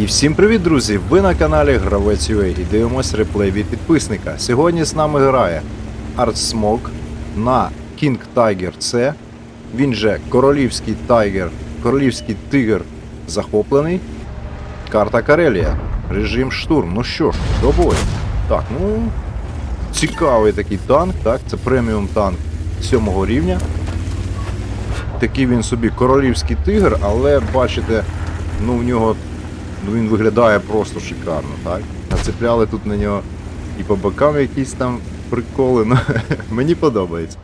І всім привіт, друзі! Ви на каналі Гравець UA і дивимось реплей від підписника. Сьогодні з нами грає Smoke на King Tiger C. Він же Королівський Тайгер, Королівський Тигр захоплений. Карта Карелія. Режим штурм. Ну що ж, до бою. Так, ну. Цікавий такий танк, так, це преміум танк 7 рівня. Такий він собі королівський тигр, але бачите, ну в нього ну, він виглядає просто шикарно, так? Нацепляли тут на нього і по бокам якісь там приколи. Ну, мені подобається.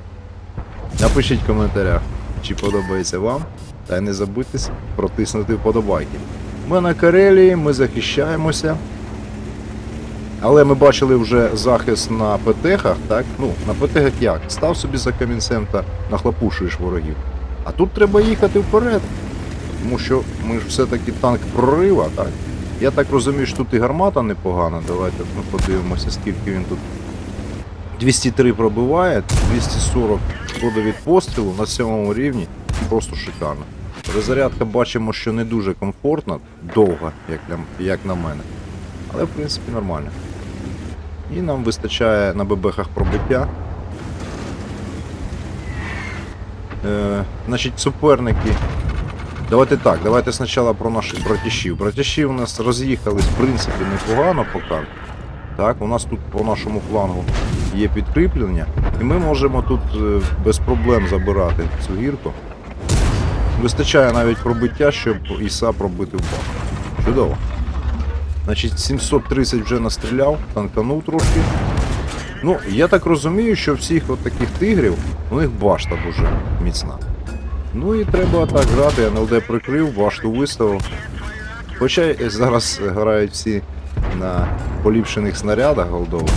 Напишіть в коментарях, чи подобається вам. Та й не забудьте протиснути вподобайки. Ми на Карелії, ми захищаємося. Але ми бачили вже захист на ПТХах, так? Ну, на ПТХах як? Став собі за камінцем та нахлопушуєш ворогів. А тут треба їхати вперед. Тому що ми ж все-таки танк прорива, так? Я так розумію, що тут і гармата непогана. Давайте ми подивимося, скільки він тут. 203 пробиває, 240 шкода від пострілу на сьомому рівні. Просто шикарно. Перезарядка бачимо, що не дуже комфортна, довга, як на, як на мене. Але в принципі нормально. І нам вистачає на бебехах пробиття. Е, значить, суперники. Давайте так, давайте спочатку про наших братішів. Братіші у нас роз'їхались, в принципі, непогано по карті. Так, у нас тут по нашому флангу є підкріплення, і ми можемо тут е, без проблем забирати цю гірку. Вистачає навіть пробиття, щоб Іса пробити в бак. Чудово. Значить, 730 вже настріляв, танканув трошки. Ну, я так розумію, що всіх от таких тигрів у них башта дуже міцна. Ну і треба так грати, НЛД прикрив, башту виставив. Хоча зараз грають всі на поліпшених снарядах голдових.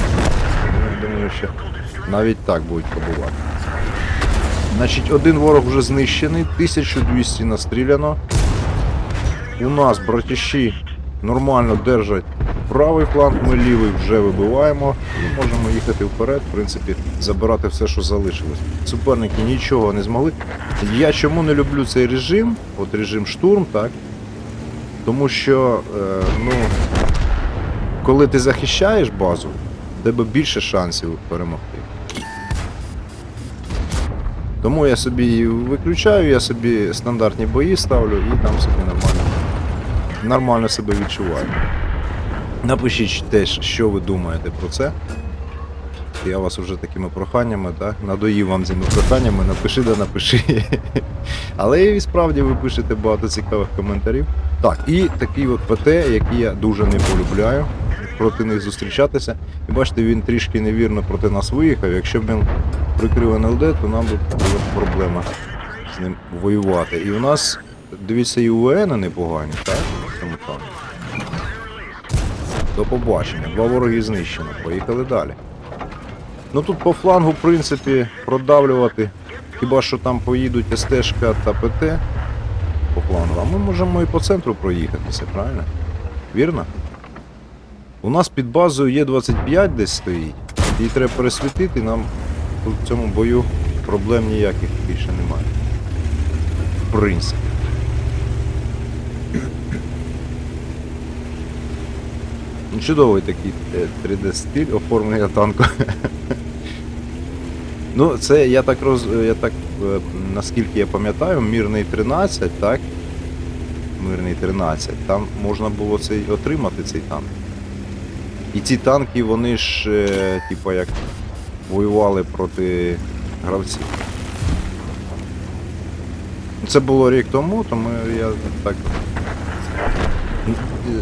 Думаю, що навіть так будуть побувати. Значить, один ворог вже знищений, 1200 настріляно. У нас братіші нормально держать правий фланг, ми лівий вже вибиваємо і можемо їхати вперед, в принципі, забирати все, що залишилось. Суперники нічого не змогли. Я чому не люблю цей режим, от режим штурм, так? Тому що, е, ну, коли ти захищаєш базу, в тебе більше шансів перемогти. Тому я собі її виключаю, я собі стандартні бої ставлю і там собі нормально, нормально себе відчуваю. Напишіть теж, що ви думаєте про це. Я вас вже такими проханнями, так? Надоїв вам цими проханнями, напиши да напиши. Але і справді ви пишете багато цікавих коментарів. Так, і такий от ПТ, який я дуже не полюбляю проти них зустрічатися. І бачите, він трішки невірно проти нас виїхав. Якщо б він прикрив НЛД, то нам би була проблема з ним воювати. І у нас, дивіться, і УВН непогані, так? В цьому танку. До побачення. Два вороги знищено. Поїхали далі. Ну тут по флангу, в принципі, продавлювати. Хіба що там поїдуть СТ та ПТ по флангу, а ми можемо і по центру проїхатися, правильно? Вірно? У нас під базою Є25 десь стоїть. Її треба пересвітити, нам в цьому бою проблем ніяких більше немає. В принципі. Чудовий такий 3D стиль оформлення танку. Ну, це я так роз. Я так, е, наскільки я пам'ятаю, мірний 13, так? Мирний 13. Там можна було цей отримати цей танк. І ці танки, вони ж, е, типа, як воювали проти гравців. Ну, Це було рік тому, тому я так.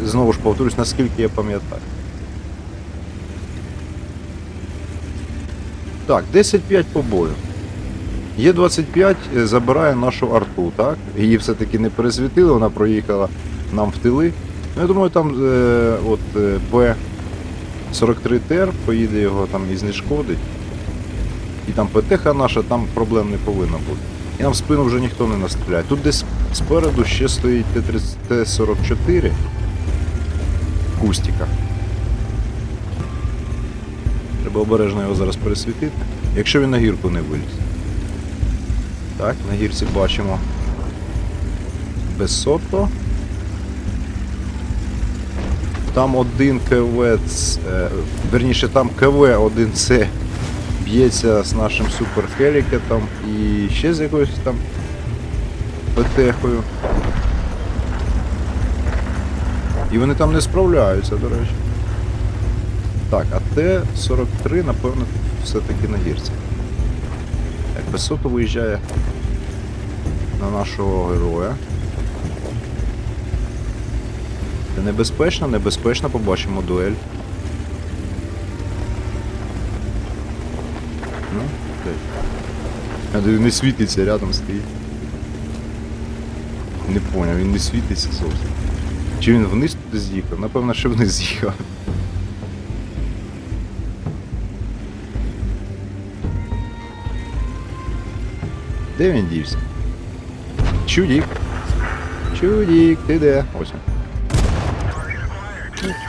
Знову ж повторюсь, наскільки я пам'ятаю. Так, 10-5 по бою. Є25 е, забирає нашу арту, так? Її все-таки не пересвітили, вона проїхала нам в тили. Ну, я думаю, там е, от е, П-43ТР поїде його там і знешкодить. І там ПТХ наша, там проблем не повинно бути. І нам в спину вже ніхто не настріляє. Тут десь спереду ще стоїть Т-30 Т-44 в кустиках. Треба обережно його зараз пересвітити. Якщо він на гірку не виліз. Так, на гірці бачимо без сотто. Там один КВ, е, верніше там КВ-1С б'ється з нашим суперхелікетом і ще з якоюсь там ПТХою. І вони там не справляються, до речі. Так, а Т-43, напевно, все-таки на гірці. Так, Бесото виїжджає на нашого героя. Це небезпечно, небезпечно, побачимо дуель. Так. А диви, не світиться, рядом стоїть. Не поняв, він не світиться зовсім. Чи він вниз туди з'їхав? Напевно, що вниз з'їхав. Де він дівся? Чудік. Чудік, ти де? Ось він.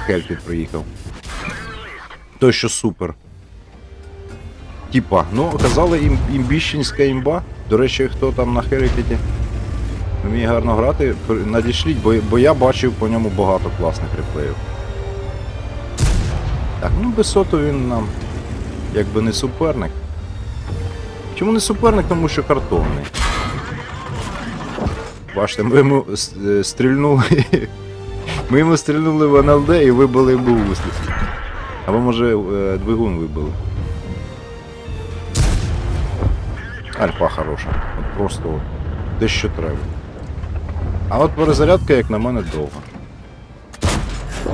Хельпіт приїхав. То що супер. Типа, ну казали ім, імбіщенська імба. До речі, хто там на Хелікеті вміє гарно грати, надішліть, бо, бо я бачив по ньому багато класних реплеїв. Так, ну Бесото він нам якби не суперник. Чому не суперник? Тому що картонний. Бачите, ми йому е, стрільнули. Ми йому стрільнули в НЛД і вибили йому вуслі. Або може е, двигун вибили. Альфа хороша. От просто от, те, треба. А от перезарядка, як на мене, довга.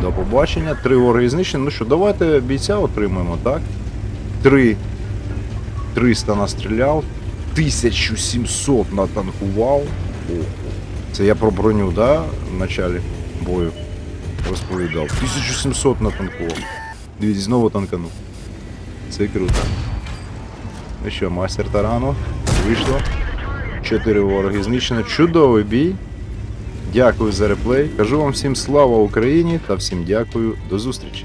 До побачення. Три ворги знищені. Ну що, давайте бійця отримаємо, так? Три. 300 настріляв. 1700 натанкував. О, це я про броню, да? В началі бою розповідав. 1700 натанкував. Дивіться, знову танканув. Це круто. Ну що, майстер тарану. Вийшло. Чотири вороги знищено. Чудовий бій. Дякую за реплей. Кажу вам всім слава Україні та всім дякую. До зустрічі.